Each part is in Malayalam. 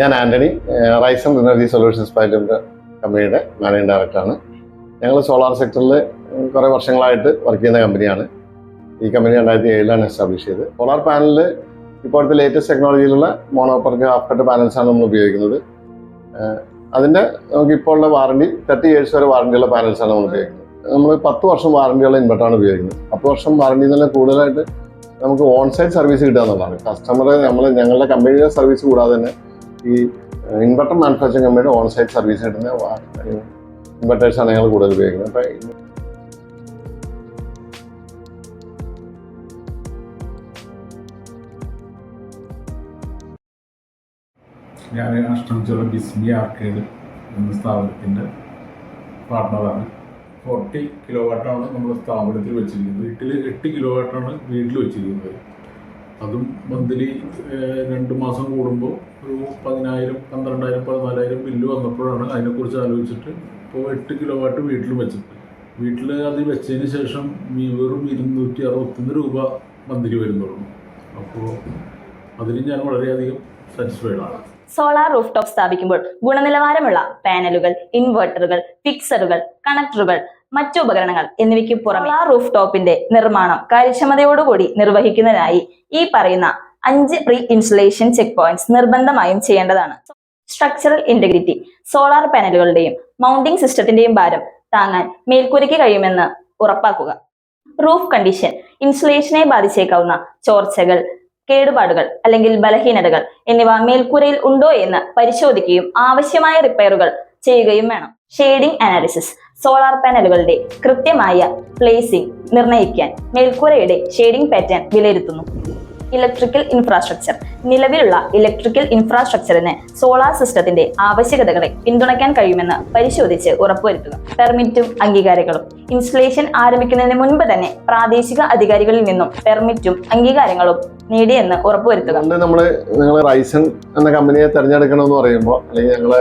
ഞാൻ Antony Raison energy solutions private കമ്പനിയുടെ മാനേജിംഗ് ഡയറക്ടറാണ്. ഞങ്ങൾ സോളാർ സെക്ടറിൽ കുറേ വർഷങ്ങളായിട്ട് വർക്ക് ചെയ്യുന്ന കമ്പനിയാണ്. ഈ കമ്പനി രണ്ടായിരത്തി ഏഴിലാണ് എസ്റ്റാബ്ലിഷ് ചെയ്തത്. സോളാർ പാനലിൽ ഇപ്പോഴത്തെ ലേറ്റസ്റ്റ് ടെക്നോളജിയിലുള്ള മോണോപ്പർക്ക് ഹാഫ് കട്ട് പാനൽസാണ് നമ്മൾ ഉപയോഗിക്കുന്നത്. അതിന്റെ നമുക്ക് ഇപ്പോൾ ഉള്ള വാറണ്ടി തേർട്ടി ഇയേഴ്സ് വരെ വാറണ്ടിയുള്ള പാനൽസാണ് നമ്മൾ ഉപയോഗിക്കുന്നത്. നമ്മൾ പത്ത് വർഷം വാറണ്ടിയുള്ള ഇൻവെർട്ടാണ് ഉപയോഗിക്കുന്നത്. പത്ത് വർഷം വാറണ്ടി എന്നുള്ള കൂടുതലായിട്ട് നമുക്ക് ഓൺസൈറ്റ് സർവീസ് കിട്ടുക എന്നുള്ളതാണ്. കസ്റ്റമർ നമ്മൾ ഞങ്ങളുടെ കമ്പനിയുടെ സർവീസ് കൂടാതെ തന്നെ ഈ ഇൻവെർട്ടർ മാനുഫാക്ചറിങ് കമ്പനിയുടെ ഓൺ സൈറ്റ് സർവീസ് കിട്ടുന്ന ഇൻവെർട്ടേഴ്സാണ് ഞങ്ങൾ കൂടുതൽ ഉപയോഗിക്കുന്നത്. അപ്പൊ ഞാൻ അഷ്ടമിച്ചുള്ള ബിസ്മി ആർക്കേഡ് എന്ന സ്ഥാപനത്തിന്റെ പാർട്ട്ണറാണ് ഫോർട്ടി കിലോ വാട്ടാണ് നമ്മൾ സ്ഥാപനത്തിൽ വെച്ചിരിക്കുന്നത്. വീട്ടിൽ എട്ട് കിലോ വാട്ടാണ് വീട്ടിൽ വെച്ചിരിക്കുന്നത്. അതും മന്ത്ലി രണ്ട് മാസം കൂടുമ്പോൾ ഒരു പതിനായിരം പന്ത്രണ്ടായിരം പതിനാലായിരം ബില്ല് വന്നപ്പോഴാണ് അതിനെക്കുറിച്ച് ആലോചിച്ചിട്ട് ഇപ്പോൾ എട്ട് കിലോ വാട്ട് വീട്ടിൽ വെച്ചത് വീട്ടിൽ അത് വെച്ചതിന് ശേഷം വെറും ഇരുന്നൂറ്റി അറുപത്തൊന്ന് രൂപ മന്ത്ലി വരുന്നുള്ളൂ. അപ്പോൾ അതിന് ഞാൻ വളരെയധികം സാറ്റിസ്ഫൈഡ് ആണ്. സോളാർ റൂഫ് ടോപ്പ് സ്ഥാപിക്കുമ്പോൾ ഗുണനിലവാരമുള്ള പാനലുകൾ ഇൻവെർട്ടറുകൾ ഫിക്സറുകൾ കണക്ടറുകൾ മറ്റു ഉപകരണങ്ങൾ എന്നിവയ്ക്ക് പുറമെ ആ റൂഫ് ടോപ്പിന്റെ നിർമ്മാണം കാര്യക്ഷമതയോടുകൂടി നിർവഹിക്കുന്നതിനായി ഈ പറയുന്ന അഞ്ച് പ്രീ ഇൻസുലേഷൻ ചെക്ക് പോയിന്റ്സ് നിർബന്ധമായും ചെയ്യേണ്ടതാണ്. സ്ട്രക്ചറൽ ഇന്റഗ്രിറ്റി സോളാർ പാനലുകളുടെയും മൗണ്ടിംഗ് സിസ്റ്റത്തിന്റെയും ഭാരം താങ്ങാൻ മേൽക്കൂരയ്ക്ക് കഴിയുമെന്ന് ഉറപ്പാക്കുക. റൂഫ് കണ്ടീഷൻ ഇൻസുലേഷനെ ബാധിച്ചേക്കാവുന്ന ചോർച്ചകൾ കേടുപാടുകൾ അല്ലെങ്കിൽ ബലഹീനതകൾ എന്നിവ മേൽക്കൂരയിൽ ഉണ്ടോ എന്ന് പരിശോധിക്കുകയും ആവശ്യമായ റിപ്പയറുകൾ ചെയ്യുകയും വേണം. ഷെയ്ഡിംഗ് അനാലിസിസ് സോളാർ പാനലുകളുടെ കൃത്യമായ പ്ലേസിംഗ് നിർണയിക്കാൻ മേൽക്കൂരയുടെ ഷെയ്ഡിംഗ് പാറ്റേൺ വിലയിരുത്തുന്നു. ഇലക്ട്രിക്കൽ ഇൻഫ്രാസ്ട്രക്ചർ നിലവിലുള്ള ഇലക്ട്രിക്കൽ ഇൻഫ്രാസ്ട്രക്ചറിന് സോളാർ സിസ്റ്റത്തിന്റെ ആവശ്യകതകളെ പിന്തുണയ്ക്കാൻ കഴിയുമെന്ന് പരിശോധിച്ച് ഉറപ്പുവരുത്തുക. പെർമിറ്റും അംഗീകാരങ്ങളും. ഇൻസ്റ്റലേഷൻ ആരംഭിക്കുന്നതിന് മുൻപ് തന്നെ പ്രാദേശിക അധികാരികളിൽ നിന്നും പെർമിറ്റും അംഗീകാരങ്ങളും നേടിയെന്ന് ഉറപ്പുവരുത്തുക. നമ്മൾ നിങ്ങൾ റൈസൺ എന്ന കമ്പനിയെ തിരഞ്ഞെടുക്കണമെന്ന് പറയുമ്പോൾ അല്ലെങ്കിൽ ഞങ്ങൾ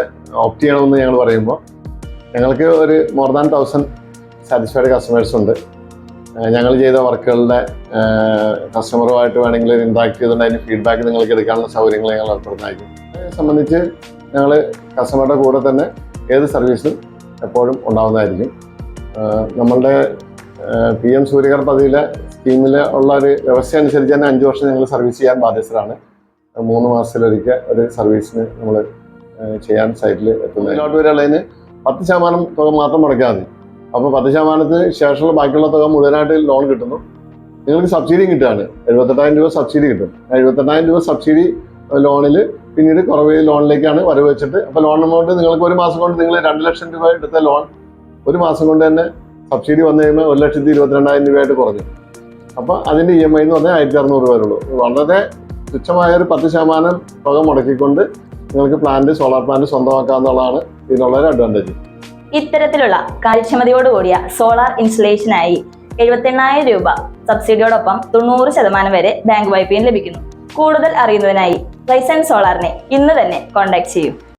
ഓപ്റ്റ് ചെയ്യണമെന്ന് ഞങ്ങൾ പറയുമ്പോൾ ഞങ്ങൾക്ക് ഒരു more than thousand satisfied customers ഉണ്ട്. ഞങ്ങൾ ചെയ്ത വർക്കുകളുടെ കസ്റ്റമറുമായിട്ട് വേണമെങ്കിൽ ഇൻട്രാക്ട് ചെയ്തുകൊണ്ട് അതിന് ഫീഡ്ബാക്ക് നിങ്ങൾക്ക് എടുക്കാനുള്ള സൗകര്യങ്ങൾ ഞങ്ങൾ ഏർപ്പെടുന്നതായിരിക്കും അതിനെ സംബന്ധിച്ച് ഞങ്ങൾ കസ്റ്റമറുടെ കൂടെ തന്നെ ഏത് സർവീസും എപ്പോഴും ഉണ്ടാവുന്നതായിരിക്കും. നമ്മളുടെ പി എം സൂര്യകർ പദ്ധതിയിലെ സ്കീമിൽ ഉള്ള ഒരു വ്യവസ്ഥ അനുസരിച്ച് തന്നെ അഞ്ച് വർഷം ഞങ്ങൾ സർവീസ് ചെയ്യാൻ ബാധ്യസ്ഥരാണ്. മൂന്ന് മാസത്തിലൊരിക്കൽ ഒരു സർവീസിന് നമ്മൾ ചെയ്യാൻ സൈറ്റിൽ എത്തുന്നത് മുന്നോട്ട് വരെയുള്ളതിന് പത്ത് ശതമാനം തുക മാത്രം മുടക്കിയാൽ മതി. അപ്പോൾ പത്ത് ശതമാനത്തിന് ശേഷമുള്ള ബാക്കിയുള്ള തുക മുഴുവനായിട്ട് ലോൺ കിട്ടുന്നു. നിങ്ങൾക്ക് സബ്സിഡിയും കിട്ടുകയാണ്. എഴുപത്തെട്ടായിരം രൂപ സബ്സിഡി കിട്ടും. എഴുപത്തെട്ടായിരം രൂപ സബ്സിഡി ലോണിൽ പിന്നീട് കുറവ് ലോണിലേക്കാണ് വരവ് വെച്ചിട്ട് അപ്പോൾ ലോൺ എമൗണ്ട് നിങ്ങൾക്ക് ഒരു മാസം കൊണ്ട് നിങ്ങൾ രണ്ട് ലക്ഷം രൂപ എടുത്ത ലോൺ ഒരു മാസം കൊണ്ട് തന്നെ സബ്സിഡി വന്നു കഴിയുമ്പോൾ ഒരു ലക്ഷത്തി ഇരുപത്തിരണ്ടായിരം രൂപയായിട്ട് കുറഞ്ഞു. അപ്പോൾ അതിന്റെ ഇ എം ഐ എന്ന് പറഞ്ഞാൽ ആയിരത്തി അറുന്നൂറ് രൂപ വളരെ തുച്ഛമായ ഒരു പത്ത് ശതമാനം തുക മുടക്കിക്കൊണ്ട് നിങ്ങൾക്ക് പ്ലാന്റ് സോളാർ പ്ലാന്റ് സ്വന്തമാക്കാന്നുള്ളതാണ് ഇതിനുള്ള ഒരു അഡ്വാന്റേജ് ഇത്തരത്തിലുള്ള കാര്യക്ഷമതയോടുകൂടിയ സോളാർ ഇൻസ്റ്റലേഷനായി എഴുപത്തെണ്ണായിരം രൂപ സബ്സിഡിയോടൊപ്പം തൊണ്ണൂറ് ശതമാനം വരെ ബാങ്ക് വായ്പയും ലഭിക്കുന്നു. കൂടുതൽ അറിയുന്നതിനായി റൈസൻ സോളാറിനെ ഇന്ന് തന്നെ കോൺടാക്ട് ചെയ്യൂ.